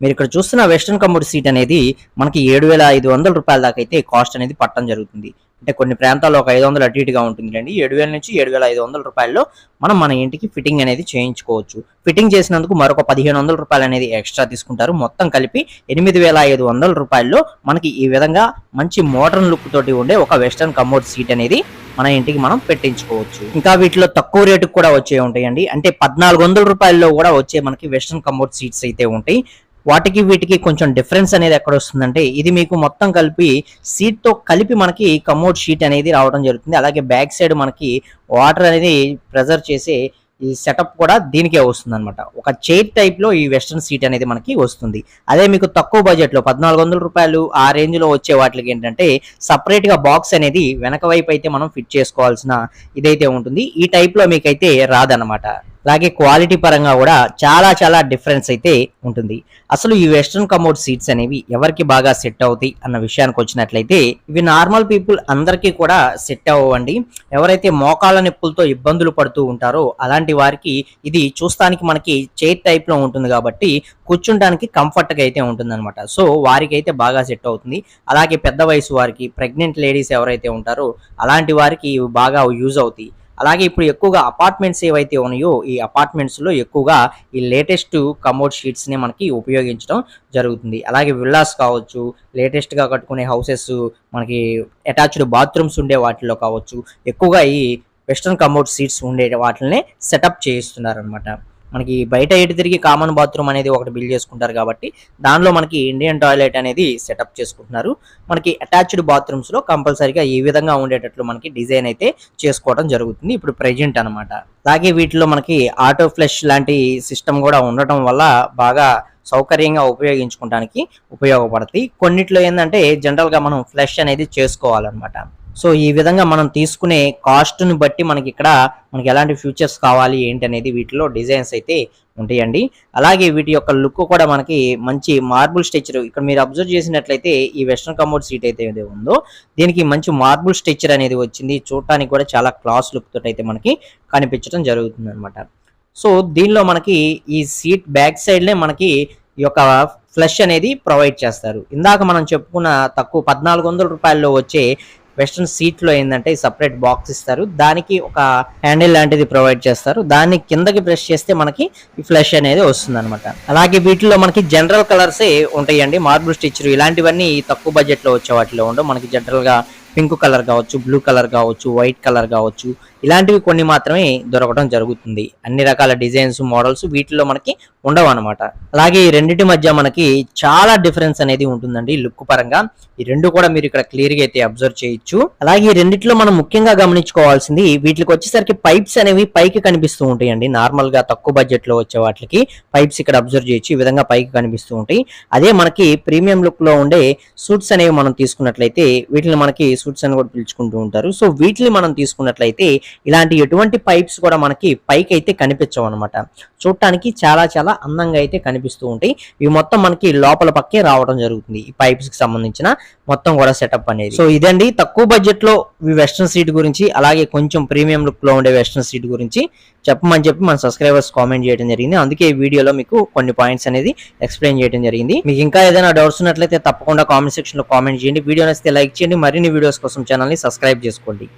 మీరు ఇక్కడ చూస్తున్న వెస్ట్రన్ కమోడ్ సీట్ అనేది మనకి ఏడు వేల ఐదు వందల రూపాయల దాకా అయితే కాస్ట్ అనేది పట్టడం జరుగుతుంది. అంటే కొన్ని ప్రాంతాల్లో ఒక ఐదు వందలు అటు ఇటుగా ఉంటుంది అండి ఏడు వేల నుంచి ఏడు వేల ఐదు వందల రూపాయల్లో మనం మన ఇంటికి ఫిట్టింగ్ అనేది చేయించుకోవచ్చు. ఫిట్టింగ్ చేసినందుకు మరొక పదిహేను వందల రూపాయలు అనేది ఎక్స్ట్రా తీసుకుంటారు. మొత్తం కలిపి ఎనిమిది వేల ఐదు వందల రూపాయల్లో మనకి ఈ విధంగా మంచి మోడర్న్ లుక్ తోటి ఉండే ఒక వెస్ట్రన్ కమోడ్ సీట్ అనేది మన ఇంటికి మనం పెట్టించుకోవచ్చు. ఇంకా వీటిలో తక్కువ రేటుకు కూడా వచ్చే ఉంటాయండి. అంటే పద్నాలుగు వందల రూపాయల్లో కూడా వచ్చే మనకి వెస్ట్రన్ కమోడ్ సీట్స్ అయితే ఉంటాయి. వాటికి వీటికి కొంచెం డిఫరెన్స్ అనేది ఎక్కడ వస్తుందంటే ఇది మీకు మొత్తం కలిపి సీట్తో కలిపి మనకి కమోడ్ షీట్ అనేది రావడం జరుగుతుంది. అలాగే బ్యాక్ సైడ్ మనకి వాటర్ అనేది ప్రెజర్ చేసే ఈ సెటప్ కూడా దీనికే వస్తుంది అనమాట ఒక చైర్ టైప్లో ఈ వెస్ట్రన్ సీట్ అనేది మనకి వస్తుంది. అదే మీకు తక్కువ బడ్జెట్లో పద్నాలుగు వందల రూపాయలు ఆ రేంజ్లో వచ్చే వాటికి ఏంటంటే సపరేట్గా బాక్స్ అనేది వెనక వైపు అయితే మనం ఫిట్ చేసుకోవాల్సిన ఇదైతే ఉంటుంది. ఈ టైప్లో మీకైతే రాదనమాట అలాగే క్వాలిటీ పరంగా కూడా చాలా చాలా డిఫరెన్స్ అయితే ఉంటుంది. అసలు ఈ వెస్ట్రన్ కమోడ్ సీట్స్ అనేవి ఎవరికి బాగా సెట్ అవుతాయి అన్న విషయానికి వచ్చినట్లయితే ఇవి నార్మల్ పీపుల్ అందరికీ కూడా సెట్ అవ్వండి. ఎవరైతే మోకాళ్ళ నొప్పులతో ఇబ్బందులు పడుతూ ఉంటారో అలాంటి వారికి ఇది చూస్తానికి మనకి చైర్ టైప్లో ఉంటుంది కాబట్టి కూర్చుంటానికి కంఫర్ట్గా అయితే ఉంటుంది అనమాట సో వారికి అయితే బాగా సెట్ అవుతుంది. అలాగే పెద్ద వయసు వారికి ప్రెగ్నెంట్ లేడీస్ ఎవరైతే ఉంటారో అలాంటి వారికి ఇవి బాగా యూజ్ అవుతాయి. అలాగే ఇప్పుడు ఎక్కువగా అపార్ట్మెంట్స్ ఏవైతే ఉన్నాయో ఈ అపార్ట్మెంట్స్లో ఎక్కువగా ఈ లేటెస్ట్ కమోడ్ షీట్స్ని మనకి ఉపయోగించడం జరుగుతుంది. అలాగే విల్లాస్ కావచ్చు లేటెస్ట్గా కట్టుకునే హౌసెస్ మనకి అటాచ్డ్ బాత్రూమ్స్ ఉండే వాటిలో కావచ్చు ఎక్కువగా ఈ వెస్ట్రన్ కమోడ్ సీట్స్ ఉండే వాటిని సెటప్ చేయిస్తున్నారు అనమాట మనకి బయట ఎటు తిరిగి కామన్ బాత్రూమ్ అనేది ఒకటి బిల్డ్ చేసుకుంటారు కాబట్టి దానిలో మనకి ఇండియన్ టాయిలెట్ అనేది సెటప్ చేసుకుంటున్నారు. మనకి అటాచ్డ్ బాత్రూమ్స్లో కంపల్సరీగా ఈ విధంగా ఉండేటట్లు మనకి డిజైన్ అయితే చేసుకోవడం జరుగుతుంది. ఇప్పుడు ప్రెజెంట్ అనమాట అలాగే వీటిలో మనకి ఆటో ఫ్లష్ లాంటి సిస్టమ్ కూడా ఉండటం వల్ల బాగా సౌకర్యంగా ఉపయోగించుకోవడానికి ఉపయోగపడతాయి. కొన్నిట్లో ఏంటంటే జనరల్గా మనం ఫ్లష్ అనేది చేసుకోవాలన్నమాట. సో ఈ విధంగా మనం తీసుకునే కాస్ట్ని బట్టి మనకి ఇక్కడ మనకి ఎలాంటి ఫ్యూచర్స్ కావాలి ఏంటి అనేది వీటిలో డిజైన్స్ అయితే ఉంటాయండి. అలాగే వీటి యొక్క లుక్ కూడా మనకి మంచి మార్బుల్ స్ట్రక్చర్ ఇక్కడ మీరు అబ్జర్వ్ చేసినట్లయితే ఈ వెస్ట్రన్ కమోడ్ సీట్ అయితే ఉందో దీనికి మంచి మార్బుల్ స్ట్రక్చర్ అనేది వచ్చింది. చూడటానికి కూడా చాలా క్లాస్ లుక్ తోటి అయితే మనకి కనిపించడం జరుగుతుంది అనమాట సో దీనిలో మనకి ఈ సీట్ బ్యాక్ సైడ్నే మనకి ఈ యొక్క ఫ్లష్ అనేది ప్రొవైడ్ చేస్తారు. ఇందాక మనం చెప్పుకున్న తక్కువ పద్నాలుగు వందల రూపాయల్లో వచ్చే వెస్ట్రన్ సీట్లో ఏంటంటే సపరేట్ బాక్స్ ఇస్తారు. దానికి ఒక హ్యాండిల్ లాంటిది ప్రొవైడ్ చేస్తారు. దాన్ని కిందకి ప్రెస్ చేస్తే మనకి ఈ ఫ్లష్ అనేది వస్తుంది అనమాట అలాగే వీటిలో మనకి జనరల్ కలర్స్ ఉంటాయండి. మార్బుల్ స్టిచర్ ఇలాంటివన్నీ తక్కువ బడ్జెట్లో వచ్చే వాటిలో ఉండవు. మనకి జనరల్గా పింక్ కలర్ కావచ్చు బ్లూ కలర్ కావచ్చు వైట్ కలర్ కావచ్చు ఇలాంటివి కొన్ని మాత్రమే దొరకడం జరుగుతుంది. అన్ని రకాల డిజైన్స్ మోడల్స్ వీటిలో మనకి ఉండవు అనమాట అలాగే ఈ రెండింటి మధ్య మనకి చాలా డిఫరెన్స్ అనేది ఉంటుందండి లుక్ పరంగా. ఈ రెండు కూడా మీరు ఇక్కడ క్లియర్గా అయితే అబ్జర్వ్ చేయొచ్చు. అలాగే ఈ రెండిట్లో మనం ముఖ్యంగా గమనించుకోవాల్సింది వీటికి వచ్చేసరికి పైప్స్ అనేవి పైకి కనిపిస్తూ ఉంటాయండి. నార్మల్గా తక్కువ బడ్జెట్లో వచ్చే వాటికి పైప్స్ ఇక్కడ అబ్జర్వ్ చేయొచ్చు. ఈ విధంగా పైకి కనిపిస్తూ ఉంటాయి. అదే మనకి ప్రీమియం లుక్లో ఉండే సూట్స్ అనేవి మనం తీసుకున్నట్లయితే వీటిని మనకి సూట్స్ అని కూడా పిలుచుకుంటూ ఉంటారు. సో వీటిని మనం తీసుకున్నట్లయితే ఇలాంటి ఎటువంటి పైప్స్ కూడా మనకి పైకి అయితే కనిపించవు అనమాట చూడటానికి చాలా చాలా అందంగా అయితే కనిపిస్తూ ఉంటాయి. ఇవి మొత్తం మనకి లోపల పక్కే రావడం జరుగుతుంది. ఈ పైప్స్కి సంబంధించిన మొత్తం కూడా సెటప్ అనేది. సో ఇదండి తక్కువ బడ్జెట్లో ఈ వెస్ట్రన్ సీట్ గురించి అలాగే కొంచెం ప్రీమియం లుక్లో ఉండే వెస్ట్రన్ సీట్ గురించి చెప్పమని చెప్పి మన సబ్స్క్రైబర్స్ కామెంట్ చేయడం జరిగింది. అందుకే ఈ వీడియోలో మీకు కొన్ని పాయింట్స్ అనేది ఎక్స్ప్లెయిన్ చేయడం జరిగింది. మీకు ఇంకా ఏదైనా డౌట్స్ ఉన్నట్లయితే తప్పకుండా కామెంట్ సెక్షన్లో కామెంట్ చేయండి. వీడియో నచ్చితే లైక్ చేయండి. మరిన్ని వీడియోస్ కోసం ఛానల్ని సబ్స్క్రైబ్ చేసుకోండి.